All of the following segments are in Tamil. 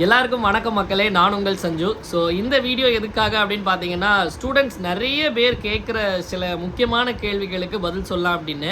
எல்லாருக்கும் வணக்கம் மக்களே நான் உங்கள் சஞ்சு. ஸோ இந்த வீடியோ எதுக்காக அப்படின்னு பார்த்தீங்கன்னா ஸ்டூடெண்ட்ஸ் நிறைய பேர் கேட்குற சில முக்கியமான கேள்விகளுக்கு பதில் சொல்லலாம் அப்படின்னு.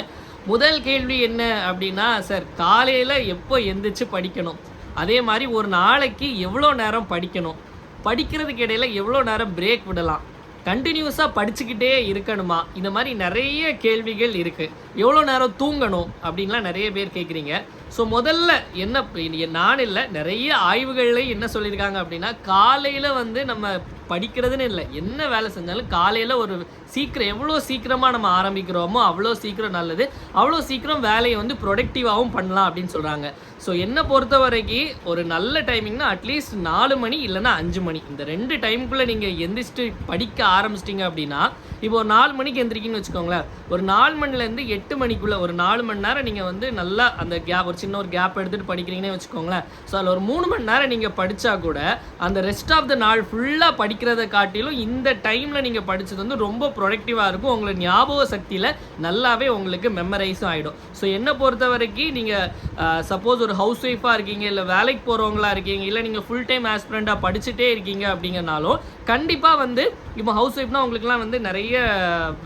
முதல் கேள்வி என்ன அப்படின்னா சார் காலையில் எப்போ எந்திரிச்சு படிக்கணும்? அதே மாதிரி ஒரு நாளைக்கு எவ்வளோ நேரம் படிக்கணும்? படிக்கிறதுக்கு இடையில எவ்வளோ நேரம் பிரேக் விடலாம்? கண்டினியூஸாக படிச்சுக்கிட்டே இருக்கணுமா? இந்த மாதிரி நிறைய கேள்விகள் இருக்குது எவ்வளோ நேரம் தூங்கணும் அப்படின்லாம் நிறைய பேர் கேட்குறீங்க. ஸோ முதல்ல என்ன நான் இல்லை நிறைய ஆய்வுகளில் என்ன சொல்லியிருக்காங்க அப்படின்னா காலையில் வந்து நம்ம படிக்கிறதுன்னு இல்லை என்ன வேலை செஞ்சாலும் காலையில் ஒரு சீக்கிரம் எவ்வளோ சீக்கிரமாக நம்ம ஆரம்பிக்கிறோமோ அவ்வளோ சீக்கிரம் நல்லது அவ்வளோ சீக்கிரம் வேலையை வந்து ப்ரொடக்டிவாகவும் பண்ணலாம் அப்படின்னு சொல்கிறாங்க ஸோ என்னை பொறுத்த வரைக்கும் ஒரு நல்ல டைமிங்னா அட்லீஸ்ட் நாலு மணி இல்லைன்னா அஞ்சு மணி. இந்த ரெண்டு டைமுக்குள்ளே நீங்கள் எந்திரிச்சிட்டு படிக்க ஆரம்பிச்சிட்டிங்க அப்படின்னா இப்போ ஒரு நாலு மணிக்கு எந்திரிக்கிங்கன்னு வச்சுக்கோங்களேன் ஒரு நாலு மணிலேருந்து எட்டு மணிக்குள்ளே ஒரு நாலு மணி நேரம் நீங்கள் வந்து நல்லா அந்த கேப் ஒரு சின்ன ஒரு கேப் எடுத்துகிட்டு படிக்கிறீங்கன்னே வச்சுக்கோங்களேன். ஸோ அதில் ஒரு மூணு மணி நேரம் நீங்கள் படித்தா கூட அந்த ரெஸ்ட் ஆஃப் த நாள் ஃபுல்லாக படிக்கிறத காட்டிலும் இந்த டைமில் நீங்கள் படிச்சது வந்து ரொம்ப ப்ரொடக்டிவாக இருக்கும். உங்களை ஞாபக சக்தியில் நல்லாவே உங்களுக்கு மெமரைஸும் ஆகிடும் ஸோ என்னை பொறுத்த வரைக்கும் நீங்கள் சப்போஸ் ஒரு ஹவுஸ் ஒய்ஃபாக இருக்கீங்க இல்லை வேலைக்கு போகிறவங்களா இருக்கீங்க இல்லை நீங்கள் ஃபுல் டைம் ஆஸ்பிரண்ட்டாக படிச்சுட்டே இருக்கீங்க அப்படிங்கிறனாலும் கண்டிப்பாக வந்து இப்போ ஹவுஸ் ஒய்ஃப்னால் உங்களுக்குலாம் வந்து நிறைய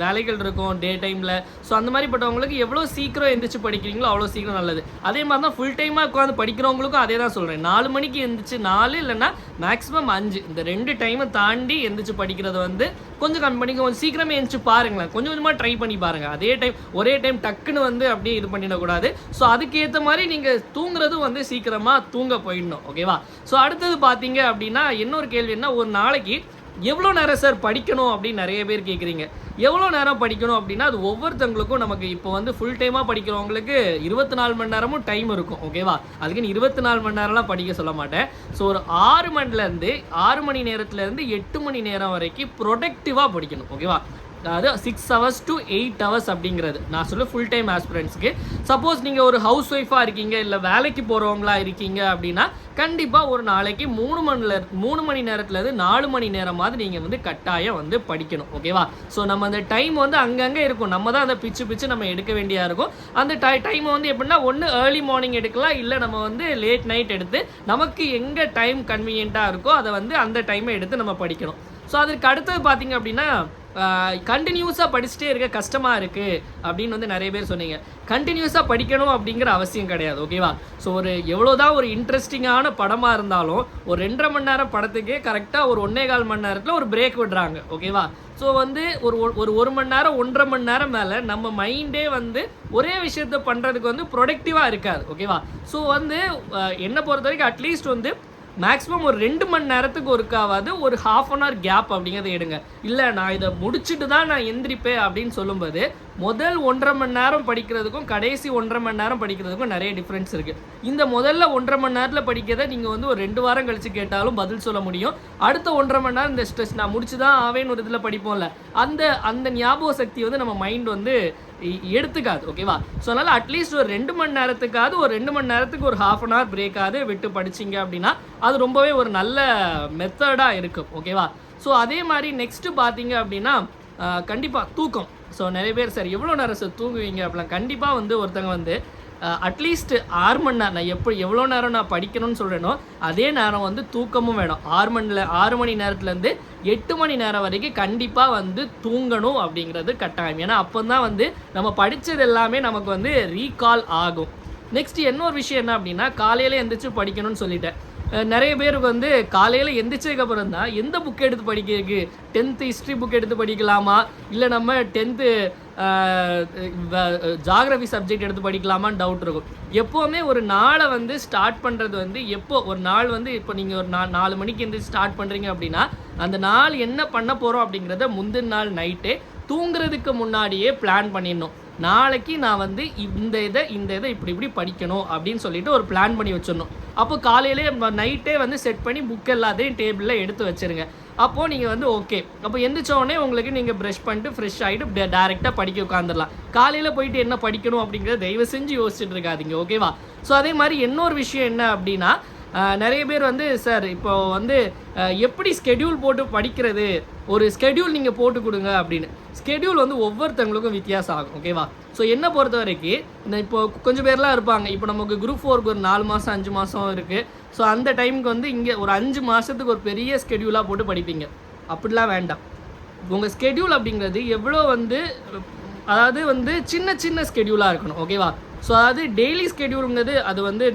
வேலைகள் இருக்கும் டே டைமில் ஸோ அந்த மாதிரி பட்டவங்களுக்கு எவ்வளோ சீக்கிரம் எந்திரிச்சு படிக்கிறீங்களோ அவ்வளோ சீக்கிரம் நல்லது. அதே டைமாக தான் ஃபுல் டைமாக உட்காந்து படிக்கிறவங்களுக்கும் அதே தான் சொல்கிறேன் நாலு மணிக்கு எழுந்திரிச்சு நாலு இல்லைன்னா மேக்ஸிமம் அஞ்சு. இந்த ரெண்டு டைமை தாண்டி எழுந்திரிச்சு படிக்கிறது வந்து கொஞ்சம் கம்மி பண்ணி கொஞ்சம் சீக்கிரமே எழுந்திரிச்சு பாருங்களேன். கொஞ்சம் கொஞ்சமாக ட்ரை பண்ணி பாருங்கள் அதே டைம் ஒரே டைம் டக்குன்னு வந்து அப்படியே இது பண்ணிடக்கூடாது ஸோ அதுக்கேற்ற மாதிரி நீங்கள் தூங்குறதும் வந்து சீக்கிரமாக தூங்க போயிடணும். ஓகேவா ஸோ அடுத்தது பார்த்தீங்க அப்படின்னா இன்னொரு கேள்வி என்ன? ஒரு நாளைக்கு எவ்வளோ நேரம் சார் படிக்கணும் அப்படின்னு நிறைய பேர் கேட்குறீங்க எவ்வளோ நேரம் படிக்கணும் அப்படின்னா அது ஒவ்வொருத்தவங்களுக்கும் நமக்கு இப்போ வந்து ஃபுல் டைமாக படிக்கிறவங்களுக்கு இருபத்தி நாலு மணி நேரமும் டைம் இருக்கும் ஓகேவா அதுக்குன்னு இருபத்தி நாலு மணி நேரம்லாம் படிக்க சொல்ல மாட்டேன். ஸோ ஒரு ஆறு மணிலேருந்து ஆறு மணி நேரத்துலேருந்து எட்டு மணி நேரம் வரைக்கும் ப்ரொடக்டிவாக படிக்கணும் ஓகேவா அதாவது six hours to eight hours அப்படிங்கிறது. நான் சொல்ல ஃபுல் டைம் ஆஸ்பிரண்ட்ஸ்க்கு சப்போஸ் நீங்கள் ஒரு ஹவுஸ் ஒய்ஃபாக இருக்கீங்க இல்லை வேலைக்கு போகிறவங்களா இருக்கீங்க அப்படின்னா கண்டிப்பாக ஒரு நாளைக்கு மூணு மணில மூணு மணி நேரத்துலேருந்து நாலு மணி நேரமாவது நீங்கள் வந்து கட்டாயம் வந்து படிக்கணும். ஓகேவா ஸோ நம்ம அந்த டைம் வந்து அங்கங்கே இருக்கும். நம்ம தான் அதை பிச்சு பிச்சு நம்ம எடுக்க வேண்டியா இருக்கும். அந்த டை டைமை வந்து எப்படின்னா ஒன்று ஏர்லி மார்னிங் எடுக்கலாம் இல்லை நம்ம வந்து லேட் நைட் எடுத்து நமக்கு எங்கே டைம் கன்வீனியண்ட்டாக இருக்கோ அதை வந்து அந்த டைமை எடுத்து நம்ம படிக்கணும். ஸோ அதுக்கு அடுத்தது பார்த்தீங்க அப்படின்னா கண்டினியூஸாக படிச்சுட்டே இருக்க கஷ்டமாக இருக்குது அப்படின்னு வந்து நிறைய பேர் சொன்னீங்க. கண்டினியூஸாக படிக்கணும் அப்படிங்கிற அவசியம் கிடையாது ஓகேவா ஸோ ஒரு எவ்வளோதான் ஒரு இன்ட்ரெஸ்டிங்கான படமாக இருந்தாலும் ஒரு ரெண்டரை மணி நேரம் படத்துக்கே கரெக்டாக ஒரு ஒன்றே கால் மணி நேரத்தில் ஒரு பிரேக் விடுறாங்க ஓகேவா ஸோ வந்து ஒரு ஒரு- ஒரு ஒரு மணி நேரம் ஒன்றரை மணி நேரம் மேலே நம்ம மைண்டே வந்து ஒரே விஷயத்த பண்ணுறதுக்கு வந்து ப்ரொடக்டிவாக இருக்காது ஓகேவா ஸோ வந்து என்னை பொறுத்த வரைக்கும் அட்லீஸ்ட் வந்து மேக்ஸிமம் ஒரு ரெண்டு மணி நேரத்துக்கு ஒருக்காவது ஒரு ஹாஃப் அன் ஹவர் கேப் அப்படிங்கிறத எடுங்க. இல்லை நான் இதை முடிச்சுட்டு தான் நான் எந்திரிப்பேன் அப்படின்னு சொல்லும்போது முதல் ஒன்றரை மணி நேரம் படிக்கிறதுக்கும் கடைசி ஒன்றரை மணி நேரம் படிக்கிறதுக்கும் நிறைய டிஃப்ரென்ஸ் இருக்குது இந்த முதல்ல ஒன்றரை மணி நேரத்தில் படிக்கிறத நீங்கள் வந்து ஒரு ரெண்டு வாரம் கழித்து கேட்டாலும் பதில் சொல்ல முடியும். அடுத்த ஒன்றரை மணி நேரம் இந்த ஸ்ட்ரெஸ் நான் முடிச்சு தான் ஆவேன்னு ஒரு இதில் படிப்போம்ல அந்த அந்த ஞாபக சக்தி வந்து நம்ம மைண்ட் வந்து எடுத்துக்காது ஓகேவா ஸோ அதனால் அட்லீஸ்ட் ஒரு ரெண்டு மணி நேரத்துக்காவது ஒரு ரெண்டு மணி நேரத்துக்கு ஒரு ஹாஃப் அன் ஹவர் பிரேக்காவது விட்டு படிச்சீங்க அப்படின்னா அது ரொம்பவே ஒரு நல்ல மெத்தடாக இருக்கும் ஓகேவா ஸோ அதே மாதிரி நெக்ஸ்ட்டு பார்த்தீங்க அப்படின்னா கண்டிப்பாக தூக்கம். ஸோ நிறைய பேர் சார் எவ்வளோ நேரம் சார் தூங்குவீங்க? அப்படிலாம். கண்டிப்பாக வந்து ஒருத்தங்க வந்து அட்லீஸ்ட் ஆறு மணி நேரம் நான் எப்போ எவ்வளோ நேரம் நான் படிக்கணும்னு சொல்கிறேனோ அதே நேரம் வந்து தூக்கமும் வேணும். ஆறு மணில ஆறு மணி நேரத்துலேருந்து எட்டு மணி நேரம் வரைக்கும் கண்டிப்பாக வந்து தூங்கணும் அப்படிங்கிறது கட்டாயம். ஏன்னா அப்போ தான் வந்து நம்ம படித்தது எல்லாமே நமக்கு வந்து ரீகால் ஆகும். நெக்ஸ்ட் இன்னொரு விஷயம் என்ன அப்படின்னா காலையில் எழுந்திரிச்சு படிக்கணும்னு சொல்லிட்டேன். நிறைய பேருக்கு வந்து காலையில் எந்திரிச்சதுக்கப்புறம் தான் எந்த புக் எடுத்து படிக்கிறதுக்கு? டென்த்து ஹிஸ்ட்ரி புக் எடுத்து படிக்கலாமா? இல்லை நம்ம டென்த்து ஜாகிரபி சப்ஜெக்ட் எடுத்து படிக்கலாமான்னு டவுட் இருக்கும். எப்போவுமே ஒரு நாளை வந்து ஸ்டார்ட் பண்ணுறது வந்து எப்போ ஒரு நாள் வந்து இப்போ நீங்கள் ஒரு நா நாலு மணிக்கு எந்திரிச்சு ஸ்டார்ட் பண்ணுறீங்க அப்படின்னா அந்த நாள் என்ன பண்ண போகிறோம் அப்படிங்கிறத முந்தின நாள் நைட்டே தூங்குறதுக்கு முன்னாடியே பிளான் பண்ணிடணும். நாளைக்கு நான் வந்து இந்த இதை இந்த இதை இப்படி இப்படி படிக்கணும் அப்படின்னு சொல்லிட்டு ஒரு பிளான் பண்ணி வச்சிடணும். அப்போ காலையிலே நைட்டே வந்து செட் பண்ணி புக் எல்லாத்தையும் டேபிளில் எடுத்து வச்சிருங்க. அப்போது நீங்கள் வந்து ஓகே அப்போ எந்திரிச்சோடனே உங்களுக்கு நீங்கள் ப்ரஷ் பண்ணிட்டு ஃப்ரெஷ் ஆகிட்டு டேரெக்டாக படிக்க உட்காந்துடலாம் காலையில் போயிட்டு என்ன படிக்கணும் அப்படிங்கிறத தயவு செஞ்சு யோசிச்சுட்டு இருக்காதிங்க ஓகேவா ஸோ அதே மாதிரி இன்னொரு விஷயம் என்ன அப்படின்னா நிறைய பேர் வந்து சார் இப்போ வந்து எப்படி ஸ்கெடியூல் போட்டு படிக்கிறது? ஒரு ஸ்கெடியூல் நீங்கள் போட்டு கொடுங்க அப்படின்னு. ஸ்கெடியூல் வந்து ஒவ்வொருத்தவங்களுக்கும் வித்தியாசம் ஆகும் ஓகேவா ஸோ என்ன பொறுத்த வரைக்கும் இந்த இப்போ கொஞ்சம் பேர்லாம் இருப்பாங்க. இப்போ நமக்கு குரூப் ஃபோருக்கு ஒரு நாலு மாதம் அஞ்சு மாதம் இருக்குது ஸோ அந்த டைமுக்கு வந்து இங்கே ஒரு அஞ்சு மாதத்துக்கு ஒரு பெரிய ஸ்கெடியூலாக போட்டு படிப்பீங்க. அப்படிலாம் வேண்டாம். உங்கள் ஸ்கெடியூல் அப்படிங்கிறது எவ்வளோ வந்து அதாவது வந்து சின்ன சின்ன ஸ்கெடியூலாக இருக்கணும் ஓகேவா ஸோ அதாவது டெய்லி ஸ்கெடியூலுங்கிறது அது வந்து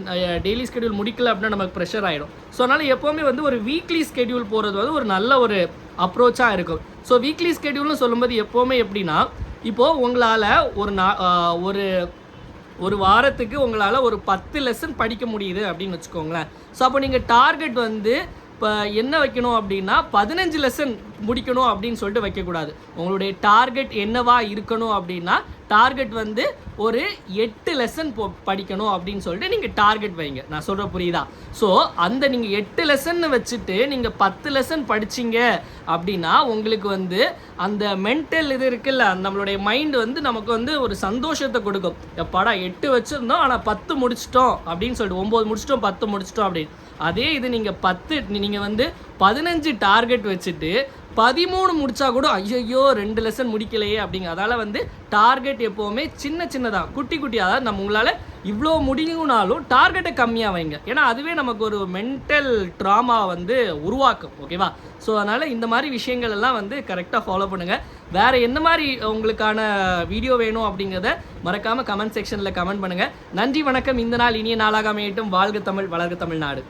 டெய்லி ஸ்கெடியூல் முடிக்கல அப்படின்னா நமக்கு ப்ரெஷர் ஆகிடும் ஸோ அதனால் எப்போவுமே வந்து ஒரு வீக்லி ஸ்கெடியூல் போகிறது வந்து ஒரு நல்ல ஒரு அப்ரோச்சாக இருக்கும். ஸோ வீக்லி ஸ்கெடியூல்னு சொல்லும்போது எப்போவுமே எப்படின்னா இப்போது உங்களால் ஒரு நா ஒரு ஒரு வாரத்துக்கு உங்களால் ஒரு பத்து லெசன் படிக்க முடியுது அப்படின்னு வச்சுக்கோங்களேன். ஸோ அப்போ நீங்கள் டார்கெட் வந்து இப்போ என்ன வைக்கணும் அப்படின்னா பதினஞ்சு லெசன் முடிக்கணும் அப்படின்னு சொல்லிட்டு வைக்கக்கூடாது. உங்களுடைய டார்கெட் என்னவா இருக்கணும் அப்படின்னா டார்கெட் வந்து ஒரு எட்டு லெசன் போ படிக்கணும் அப்படின்னு சொல்லிட்டு நீங்கள் டார்கெட் வைங்க. நான் சொல்கிற புரியுதா? ஸோ அந்த நீங்கள் எட்டு லெசன் வச்சுட்டு நீங்கள் பத்து லெசன் படிச்சீங்க அப்படின்னா உங்களுக்கு வந்து அந்த மென்டல் இது இருக்குல்ல நம்மளுடைய மைண்டு வந்து நமக்கு வந்து ஒரு சந்தோஷத்தை கொடுக்கும். எப்படா எட்டு வச்சுருந்தோம் ஆனால் பத்து முடிச்சிட்டோம் அப்படின்னு சொல்லிட்டு ஒம்பது முடிச்சிட்டோம் பத்து முடிச்சிட்டோம் அப்படின்னு. அதே இது நீங்கள் பத்து நீங்கள் வந்து பதினஞ்சு டார்கெட் வச்சுட்டு பதிமூணு முடிச்சா கூட ஐயோ ரெண்டு லெசன் முடிக்கலையே அப்படிங்க. அதால் வந்து டார்கெட் எப்போவுமே சின்ன சின்னதாக குட்டி குட்டி அதாவது நம்ம உங்களால் இவ்வளோ முடியும்னாலும் டார்கெட்டை கம்மியாக வைங்க. ஏன்னா அதுவே நமக்கு ஒரு மென்டல் ட்ராமா வந்து உருவாக்கும் ஓகேவா ஸோ அதனால் இந்த மாதிரி விஷயங்கள் எல்லாம் வந்து கரெக்டாக ஃபாலோ பண்ணுங்கள் வேறு என்ன மாதிரி உங்களுக்கான வீடியோ வேணும் அப்படிங்கிறத மறக்காமல் கமெண்ட் செக்ஷனில் கமெண்ட் பண்ணுங்கள் நன்றி வணக்கம். இந்த நாள் இனிய நாளாக அமையட்டும். வாழ்க தமிழ் வளர்க தமிழ்நாடு.